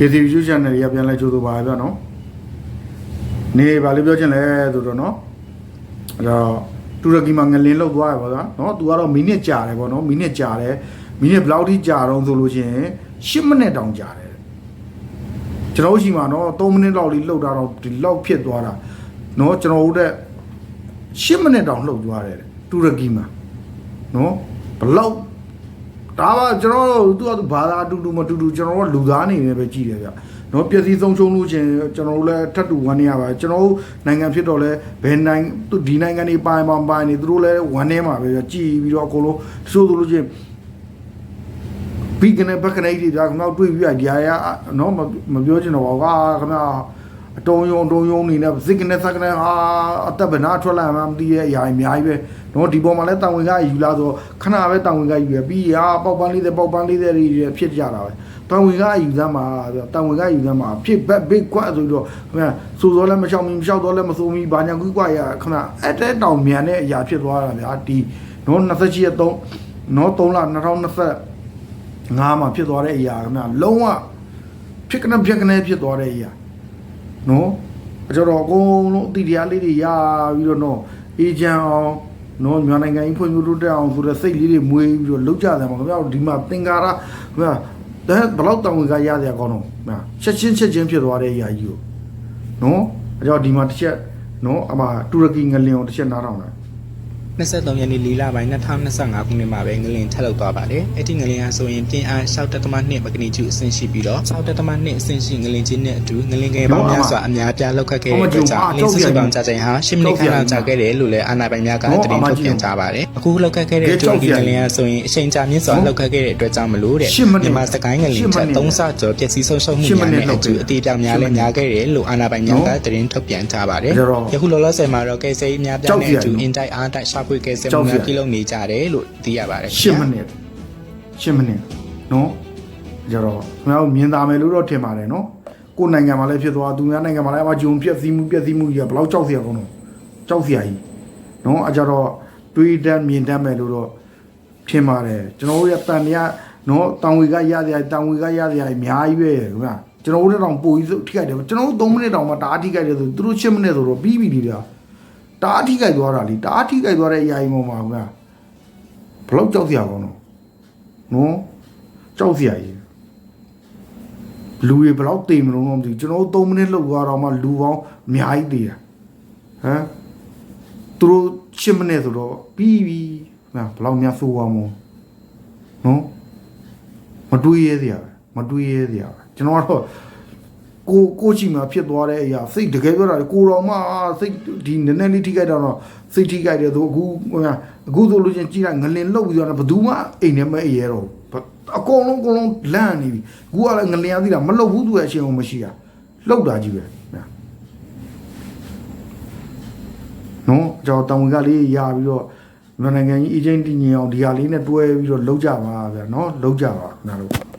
KTV YouTube channel တွေကပြန်လဲကြိုးဆိုပါဗျာနော်နေပါလေပြောချင်လဲဆိုတော့နော်အဲ့တော့တူရကီမှာငလင်းလောက်သွားရပါဗျာနော်သူကတော့မိနစ်ကြာတယ်ပေါ့နော်မိနစ်ကြာတယ်မိနစ်ဘယ်လောက်ထိကြာတော့ဆိုလို့ရှိရင်10မိနစ်တောင်ကြာတယ်ကျွန်တော်တို့ရှိမှာနော်3မိနစ်လောက်လေးလှုပ်တာတော့ဒီလောက်ဖြစ်သွားတာနော်ကျွန်တော်တို့တဲ့10မိနစ်တောင်လှုပ်သွားတယ်တူရကီမှာနော်ဘယ်လောက် ဒါပါကျွန်တော်တို့သူကသူဘာသာအတူတူမတူတူကျွန်တော်တို့ကလူသားအနေနဲ့ပဲကြည့်တယ်ဗျ။နော်ပျက်စီးဆုံးရှုံးလို့ချင်းကျွန်တော်တို့လည်းထပ်တူဝမ်းနေရပါတယ်ကျွန်တော်တို့နိုင်ငံဖြစ်တော့လဲဘယ်နိုင်ငံသူဒီနိုင်ငံတွေပိုင်ပိုင်ပိုင်နေသူတို့လည်းဝမ်းနေမှာပဲဗျကြည်ပြီးတော့အကုန်လုံးတချို့ဆိုလို့ချင်းဘီကနေဘက်ကနေဒီကြာခမောက်တွေးပြီးရဒီအရာနော်မပြောချင်တော့ပါဘူးကွာခမောက် အတုံးယုံတုံးယုံနေနဲ့စစ်ကနေစကနေဟာအသက်ဗနာထွက်လာမှမသိရဲ့အရာအများကြီးပဲနော်ဒီပေါ်မှာလဲတာဝန်ကယူလာဆိုခဏပဲတာဝန်ကယူရပြီးဟာပေါက်ပန်းလေးတဲ့ပေါက်ပန်းလေးတဲ့တွေဖြစ်ကြတာပဲတာဝန်ကယူသမ်းမှာတာဝန်ကယူသမ်းမှာဖြစ်ဘက်ဘစ်ကွတ်ဆိုတော့ခမစိုးစောလဲမချောင်းမီမလျှောက်တော့လဲမစိုးမီဘာညာကွကွရခမအဲ့တဲ့တောင်မြန်တဲ့အရာဖြစ်သွားတာဗျာဒီနော်28ရက်3နော်3လ2020ငါမှာဖြစ်သွားတဲ့အရာခင်ဗျလုံးဝဖြစ်ကနေဖြစ်ကနေဖြစ်သွားတဲ့အရာ နော်အကြတော့အကုန်လုံးအတိတရားလေးတွေရပြီးတော့နော်အေဂျင့်အောင်နော်မြန်မာနိုင်ငံကြီးဖွံ့ဖြိုးတိုးတက်အောင်ဆိုတဲ့စိတ်လေးတွေမွေးပြီးတော့လောက်ကြတယ်မှာခင်ဗျဒီမှာသင်္ကာရခင်ဗျဒါဘယ်လောက်တောင်းဝင်ကရတဲ့အကောင်းတော့ခင်ဗျချက်ချင်းချက်ချင်းဖြစ်သွားတဲ့အရာကြီးကိုနော်အကြတော့ဒီမှာတစ်ချက်နော်အမတူရကီငလင်အောင်တစ်ချက်နားထောင်တာ 23ရက်နေ့လီလာပိုင်း2025ခုနှစ်မှာပဲငလင်ထက်လောက်သွားပါတယ်။အဲ့ဒီငလင်ဟာဆိုရင်ပြင်းအား6.2မဂနီကျူအဆင့်ရှိပြီးတော့6.2အဆင့်ရှိငလင်ချင်းနဲ့အတူငလင်ငယ်ပေါင်းများစွာအများပြားလောက်ခတ်ခဲ့တဲ့အတွက်ကြောင့်ငလင်စစ်စစ်ပေါင်းကြာချိန်ဟာ10မိနစ်ခန့်လောက်ကြာခဲ့တယ်လို့လည်းအာဏာပိုင်များကသတင်းထုတ်ပြန်ကြပါတယ်။အခုလောက်ခတ်ခဲ့တဲ့တူရကီငလင်ဟာဆိုရင်အချိန်ကြာမြင့်စွာလောက်ခတ်ခဲ့တဲ့အတွက်ကြောင့်မလို့တဲ့မြန်မာစကိုင်းငလင်ထက်3ဆကျော်ပျက်စီးဆုံးရှုံးမှုများနဲ့အတူအသေးပြောင်များလည်းများခဲ့တယ်လို့အာဏာပိုင်များကသတင်းထုတ်ပြန်ကြပါတယ်။ယခုလောလောဆယ်မှာတော့ကယ်ဆယ်ရေးများပြားနဲ့အတူအင်တိုက်အားတိုက်ရှာဖွေကယ်ဆယ်မှုများပြုလုပ်နေကြတယ်လို့သိရပါတယ်10မိနစ်10မိနစ်နော်ကြတော့ခင်ဗျားတို့မြင်သာမယ်လို့တော့ထင်ပါတယ်နော်ကိုယ်နိုင်ငံမှာလည်းဖြစ်သွားသူများနိုင်ငံမှာလည်းအမဂျုံပြက်စီးမှုပြက်စီးမှုကြီးကဘယ်လောက်ကြောက်စရာကောင်းတော့ကြောက်စရာကြီးနော်အကြတော့တွေးတတ်မြင်တတ်မယ်လို့တော့ထင်ပါတယ်ကျွန်တော်တို့ရတန်ရနော်တောင်ဝေကရစရာတောင်ဝေကရစရာအများကြီးပဲခင်ဗျာကျွန်တော်တို့တောင်ပိုကြီးထိခိုက်တယ်ကျွန်တော်တို့3မိနစ်တောင်မှတအားထိခိုက်တယ်ဆိုသူတို့10မိနစ်ဆိုတော့ပြီးပြီလေ တအားထိခိုက်သွားတာလीတအားထိခိုက်သွားတဲ့အရာကြီးပေါ်မှာခင်ဗျာဘလောက်ကြောက်စရာကောင်းတော့နော်ကြောက်စရာကြီးလူတွေဘလောက်တေမလို့တော့မသိဘူးကျွန်တော်တို့3မိနစ်လောက်သွားတော့မှလူပေါင်းအများကြီးတေးတာဟမ်သူတို့10မိနစ်ဆိုတော့ပြီးပြီဟမ်ဘလောက်များဆိုးသွားမို့နော်မတွေးရဲစရာပဲမတွေးရဲစရာပဲကျွန်တော်ကတော့ ကိုကိုချီမှာဖြစ်သွားတဲ့အရာစိတ်တကယ်ပြောတာလေကိုတော်မှစိတ်ဒီနည်းနည်းလေးထိခိုက်တော့စိတ်ထိခိုက်တယ်ဆိုအခုဟိုအခုဆိုလို့ချင်းကြည့်လိုက်ငလင်လုတ်ပြီးတော့ဘယ်သူမှအိမ်ထဲမအိပ်ရဲတော့ဘူးအကုန်လုံးအကုန်လုံးလန့်နေပြီအခုကလည်းငလင်ရသေးတာမလုတ်ဘူးသူရဲ့အရှင်ကမရှိတာလှုပ်တာကြီးပဲနော်ကျွန်တော်တောင်ဝင်ကလေးရပြီးတော့မြန်မာနိုင်ငံကြီးအချင်းတည်ငြိမ်အောင်ဒီဟာလေးနဲ့တွဲပြီးတော့လှုပ်ကြပါဗျာနော်လှုပ်ကြပါခင်ဗျားတို့